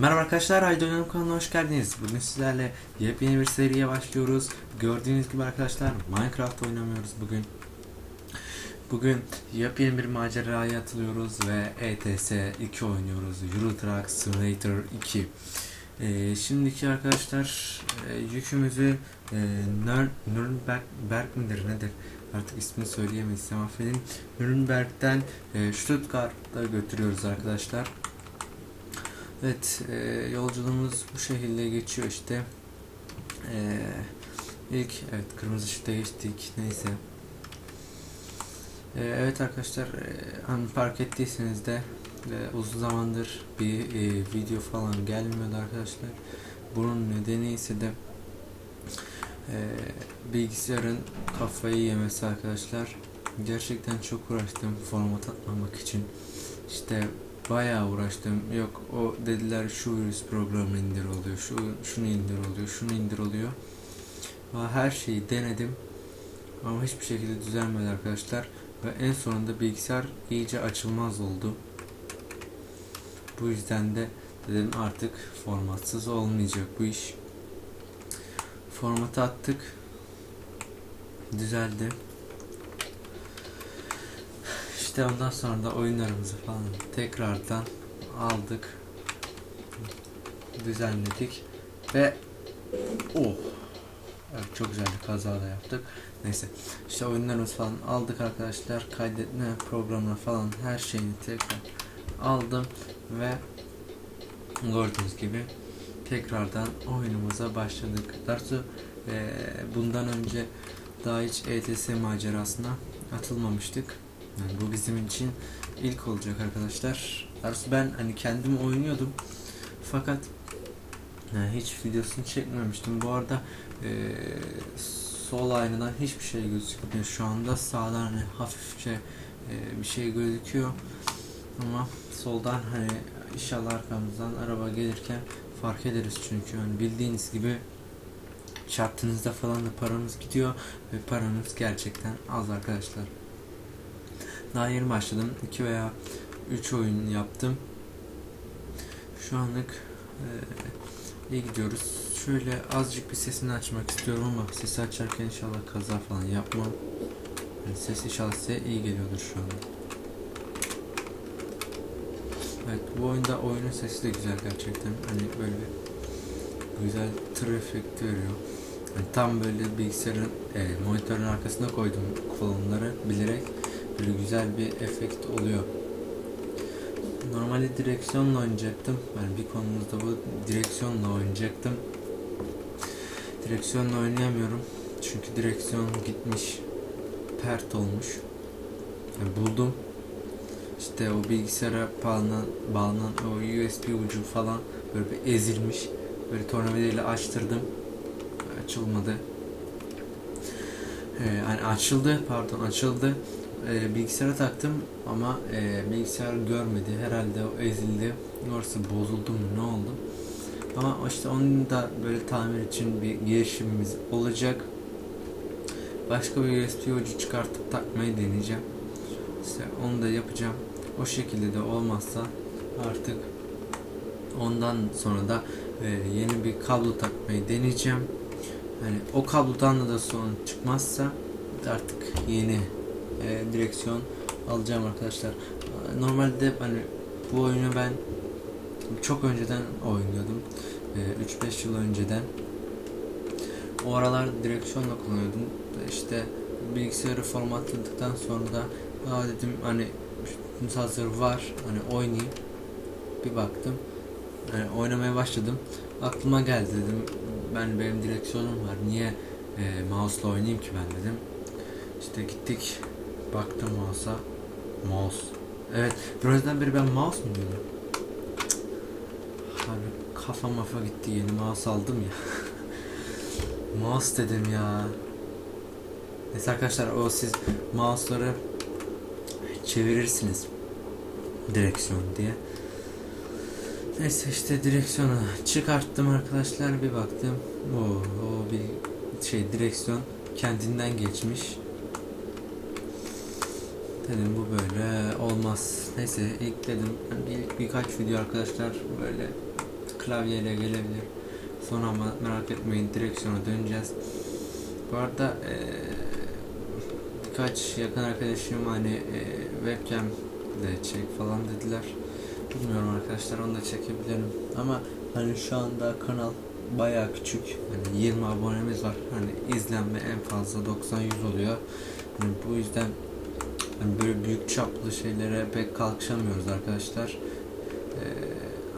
Merhaba arkadaşlar, Haydi Oynayalım kanalına hoş geldiniz. Bugün sizlerle yepyeni bir seriye başlıyoruz. Gördüğünüz gibi arkadaşlar Minecraft oynamıyoruz bugün. Bugün yepyeni bir maceraya atılıyoruz ve ETS 2 oynuyoruz. Euro Truck Simulator 2. Ee, şimdiki arkadaşlar e, yükümüzü e, Nür Nürnberg Berg midir nedir? Artık ismini söyleyemezsem affedin. Nürnberg'den e, Stuttgart'a götürüyoruz arkadaşlar. Evet, e, yolculuğumuz bu şekilde geçiyor işte. E, ilk, evet kırmızı ışıkta geçtik, neyse. E, evet arkadaşlar, e, hani fark ettiyseniz de e, uzun zamandır bir e, video falan gelmiyordu arkadaşlar. Bunun nedeni ise de e, bilgisayarın kafayı yemesi arkadaşlar. Gerçekten çok uğraştım format atmamak için. İşte bayağı uğraştım. Yok o dediler şu virüs programı indir oluyor, şu şunu indir oluyor, şunu indir oluyor. Her şeyi denedim. Ama hiçbir şekilde düzelmedi arkadaşlar. Ve en sonunda bilgisayar iyice açılmaz oldu. Bu yüzden de dedim artık formatsız olmayacak bu iş. Formatı attık. Düzeldi. İşte ondan sonra da oyunlarımızı falan tekrardan aldık. Düzenledik. Ve oh evet, çok güzel bir kaza da yaptık. Neyse işte oyunlarımızı falan aldık arkadaşlar. Kaydetme programına falan her şeyini tekrar aldım ve gördüğünüz gibi tekrardan oyunumuza başladık. Darsu bundan önce daha hiç ETS macerasına atılmamıştık. Yani bu bizim için ilk olacak arkadaşlar. Darsu ben hani kendim oynuyordum. Fakat yani hiç videosunu çekmemiştim. Bu arada e, sol aynadan hiçbir şey gözükmüyor şu anda. Sağdan hani hafifçe e, bir şey gözüküyor. Ama soldan hani inşallah arkamızdan araba gelirken fark ederiz çünkü hani bildiğiniz gibi çarptığınızda falan da paranız gidiyor ve paranız gerçekten az arkadaşlar. Daha yeni başladım. 2 veya 3 oyun yaptım. Şu anlık e, iyi gidiyoruz. Şöyle azıcık bir sesini açmak istiyorum ama sesi açarken inşallah kaza falan yapmam. Yani ses inşallah size iyi geliyordur şu anda. Evet bu oyunda oyunun sesi de güzel gerçekten. Hani böyle güzel efekti veriyor. Yani tam böyle bilgisayarın e, monitörün arkasına koydum kolonları bilerek böyle güzel bir efekt oluyor. Normalde direksiyonla oynayacaktım. Yani bir konumuzda bu direksiyonla oynayacaktım. Direksiyonla oynayamıyorum. Çünkü direksiyon gitmiş. Pert olmuş. Yani buldum. İşte o bilgisayara bağlanan, bağlanan o USB ucu falan böyle bir ezilmiş. Böyle tornavidayla açtırdım. Açılmadı. Ee, yani açıldı pardon açıldı. Ee, bilgisayara taktım ama e, bilgisayar görmedi. Herhalde o ezildi. Orası bozuldu mu ne oldu? Ama işte onun da böyle tamir için bir girişimimiz olacak. Başka bir USB ucu çıkartıp takmayı deneyeceğim. İşte onu da yapacağım. O şekilde de olmazsa artık ondan sonra da e, yeni bir kablo takmayı deneyeceğim. Hani o kablodan da sorun çıkmazsa artık yeni e, direksiyon alacağım arkadaşlar. Normalde hani bu oyunu ben çok önceden oynuyordum. E, 3-5 yıl önceden. O aralar direksiyonla kullanıyordum. İşte bilgisayarı formatladıktan sonra da Aa dedim hani hazır var hani oynayayım. Bir baktım. Yani oynamaya başladım. Aklıma geldi dedim. Ben benim direksiyonum var. Niye e, mouse'la oynayayım ki ben dedim. İşte gittik. Baktım mouse'a. Mouse. Evet. Birazdan beri ben mouse mu diyordum? Abi kafa mafa gitti. Yeni mouse aldım ya. mouse dedim ya. Neyse arkadaşlar o siz mouse'ları çevirirsiniz direksiyon diye. Neyse işte direksiyonu çıkarttım arkadaşlar bir baktım. O, o bir şey direksiyon kendinden geçmiş. Dedim bu böyle olmaz. Neyse ilk dedim bir, birkaç video arkadaşlar böyle klavyeyle gelebilir. Sonra ama merak etmeyin direksiyona döneceğiz. Bu arada eee, birkaç yakın arkadaşım hani eee, webcam de çek falan dediler. Bilmiyorum arkadaşlar onu da çekebilirim. Ama hani şu anda kanal bayağı küçük. Hani 20 abonemiz var. Hani izlenme en fazla 90-100 oluyor. Hani bu yüzden hani böyle büyük çaplı şeylere pek kalkışamıyoruz arkadaşlar. Ee,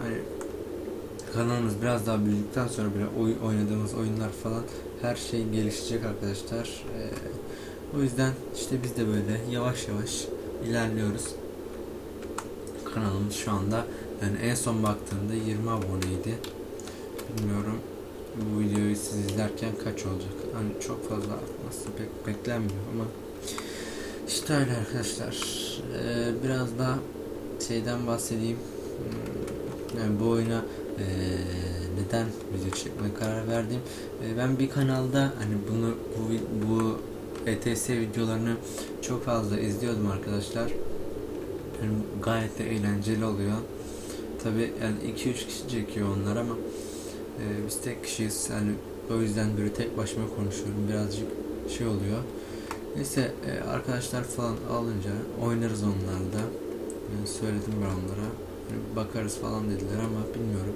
hani kanalımız biraz daha büyüdükten sonra böyle oy, oynadığımız oyunlar falan her şey gelişecek arkadaşlar. Ee, o yüzden işte biz de böyle yavaş yavaş ilerliyoruz. Kanalımız şu anda yani en son baktığımda 20 aboneydi. Bilmiyorum bu videoyu siz izlerken kaç olacak? Hani çok fazla artması pek beklenmiyor ama işte öyle arkadaşlar. Ee, biraz da şeyden bahsedeyim. Hmm, Yani bu oyuna ee, neden video çekmeye karar verdim? Ee, ben bir kanalda hani bunu bu bu ETS videolarını çok fazla izliyordum arkadaşlar. Yani gayet de eğlenceli oluyor. Tabi yani 2-3 kişi çekiyor onlar ama e, biz tek kişiyiz. Yani o yüzden böyle tek başıma konuşuyorum. Birazcık şey oluyor. Neyse e, arkadaşlar falan alınca oynarız onlarla. Yani söyledim ben onlara. Yani bakarız falan dediler ama bilmiyorum.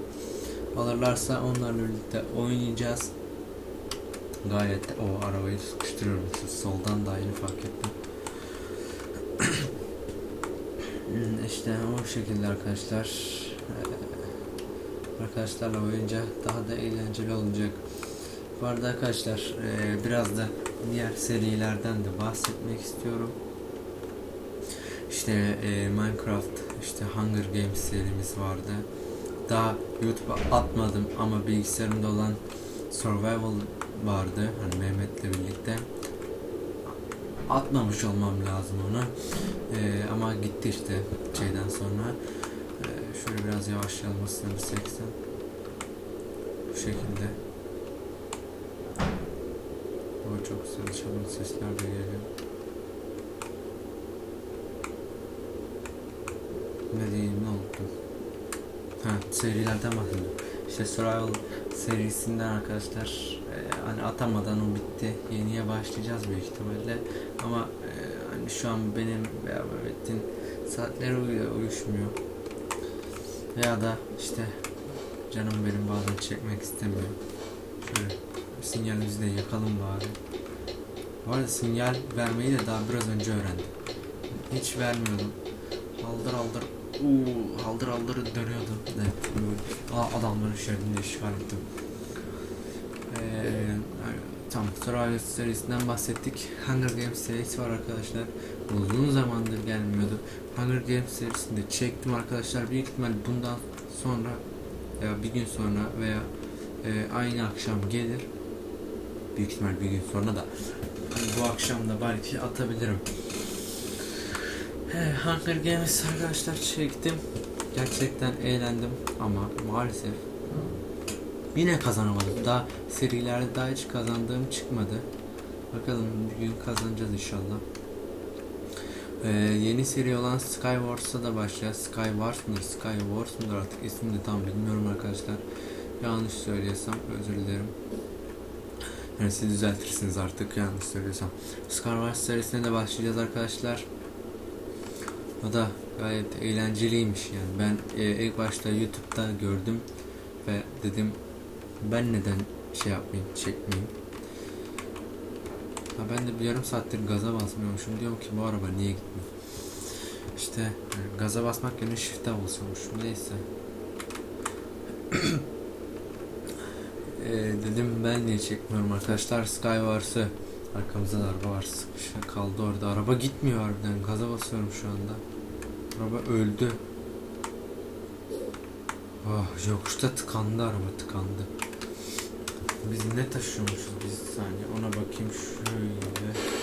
Alırlarsa onlarla birlikte oynayacağız. Gayet o arabayı sıkıştırıyorum. Soldan da aynı fark ettim. İşte o şekilde arkadaşlar. Ee, arkadaşlarla oynayınca daha da eğlenceli olacak. Bu arada arkadaşlar e, biraz da diğer serilerden de bahsetmek istiyorum. İşte e, Minecraft, işte Hunger Games serimiz vardı. Daha YouTube'a atmadım ama bilgisayarımda olan Survival vardı. Hani Mehmet'le birlikte. Atmamış olmam lazım onu. Ee, ama gitti işte şeyden sonra. Ee, şöyle biraz yavaşlayalım aslında bir 80. Bu şekilde. O çok güzel çalan sesler de geliyor. Ne diyeyim ne unuttum. Ha serilerden bahsediyorum. İşte Survival serisinden arkadaşlar e, hani atamadan o bitti. Yeniye başlayacağız büyük ihtimalle. Ama e, hani şu an benim veya Mehmet'in saatleri uy- uyuşmuyor. Veya da işte canım benim bazen çekmek istemiyor. Şöyle sinyalimizi de yakalım bari. Bu arada sinyal vermeyi de daha biraz önce öğrendim. Hiç vermiyordum. Haldır haldır uuu haldır haldır dönüyordu. Evet. Aa, adamların şeridini işgal ettim. Ee, tam Survivor serisinden bahsettik. Hunger Games serisi var arkadaşlar. Uzun zamandır gelmiyordu. Hunger Games serisinde çektim arkadaşlar. Büyük ihtimal bundan sonra veya bir gün sonra veya e, aynı akşam gelir. Büyük ihtimal bir gün sonra da hani bu akşam da belki atabilirim. He, Hunger Games arkadaşlar çektim. Gerçekten eğlendim ama maalesef yine kazanamadım. Daha serilerde daha hiç kazandığım çıkmadı. Bakalım bir gün kazanacağız inşallah. Ee, yeni seri olan Skywars'a da başlayacağız. Skywars mıdır, Skywars mıdır artık ismini tam bilmiyorum arkadaşlar. Yanlış söylüyorsam özür dilerim. Yani düzeltirsiniz artık yanlış söylüyorsam. Skywars serisine de başlayacağız arkadaşlar. O da gayet eğlenceliymiş yani. Ben e, ilk başta YouTube'da gördüm ve dedim ben neden şey yapmayayım, çekmeyeyim. Ha ben de bir yarım saattir gaza basmıyormuşum. Diyorum ki bu araba niye gitmiyor? İşte yani gaza basmak yerine shift'e basıyormuşum. Neyse. E, dedim ben niye çekmiyorum arkadaşlar? Skywars'ı arkamızda da araba var. Sıkışa kaldı orada. Araba gitmiyor harbiden. Gaza basıyorum şu anda. Araba öldü. Ah yokuşta tıkandı araba tıkandı. Biz ne taşıyormuşuz? Biz saniye ona bakayım. Şöyle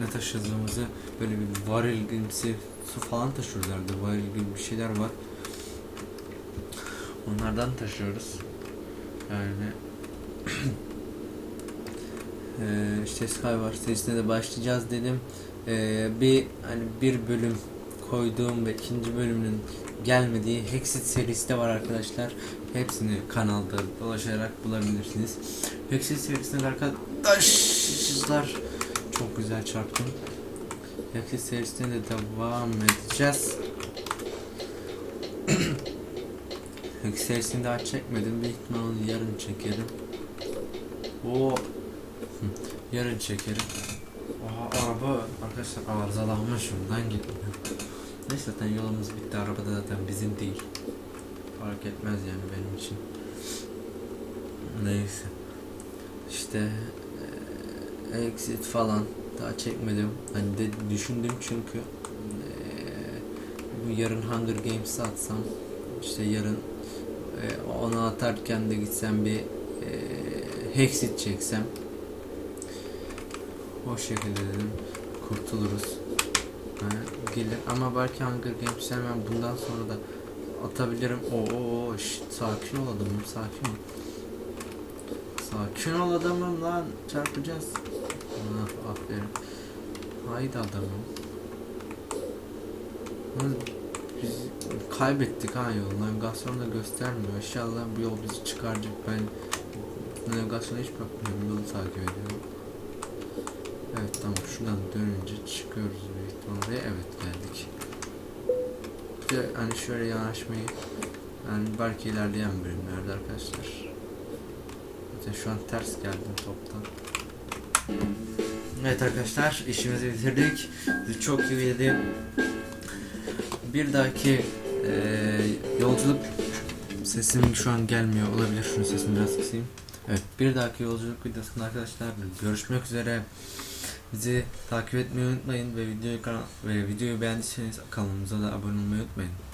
ne taşıdığımızı böyle bir varil gibisi su falan taşıyoruz herhalde varil gibi bir şeyler var onlardan taşıyoruz yani Eee işte Skywars serisine de başlayacağız dedim e, bir hani bir bölüm koyduğum ve ikinci bölümünün gelmediği Hexit serisi de var arkadaşlar. Hepsini kanalda dolaşarak bulabilirsiniz. Hexit serisinde arkadaşlar çok güzel çarptım. Hexit serisine de devam edeceğiz. Hexit serisini daha çekmedim. Büyük ihtimal onu yarın çekerim. O yarın çekerim. Oha araba arkadaşlar arızalanmış ondan gitmiyor. Neyse zaten yolumuz bitti. Araba da zaten bizim değil. Fark etmez yani benim için. Neyse. İşte exit falan daha çekmedim. Hani de düşündüm çünkü eee, bu yarın Hunger Games'i atsam işte yarın eee, onu atarken de gitsem bir eee Hexit çeksem o şekilde dedim kurtuluruz. Ha, gelir ama belki Hunger Games hemen bundan sonra da atabilirim. Oo, oo sakin ol adamım sakin ol. Sakin ol adamım lan çarpacağız. Ah, aferin. Haydi adamım. Biz kaybettik ha yol. Navigasyon da göstermiyor. İnşallah bu yol bizi çıkaracak. Ben navigasyona hiç bakmıyorum. Yolu takip ediyorum. Evet tamam şuradan dönünce çıkıyoruz büyük ihtimalle. Evet geldik. Bir de hani şöyle yanaşmayı yani belki ilerleyen bölümlerde arkadaşlar. Zaten şu an ters geldim toptan. Evet arkadaşlar işimizi bitirdik. Çok iyiydi. Bir dahaki eee, yolculuk sesim şu an gelmiyor olabilir. Şunun sesini biraz kısayım. Evet bir dahaki yolculuk videosunda arkadaşlar görüşmek üzere. Bizi takip etmeyi unutmayın ve videoyu ve videoyu beğendiyseniz kanalımıza da abone olmayı unutmayın.